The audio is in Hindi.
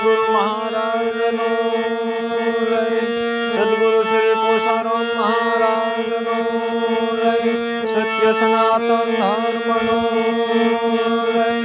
सदगुरु महाराज नो। जय सदगुरु श्री कोसाराम महाराज नो। जय सत्य सनातन धर्म नो। जय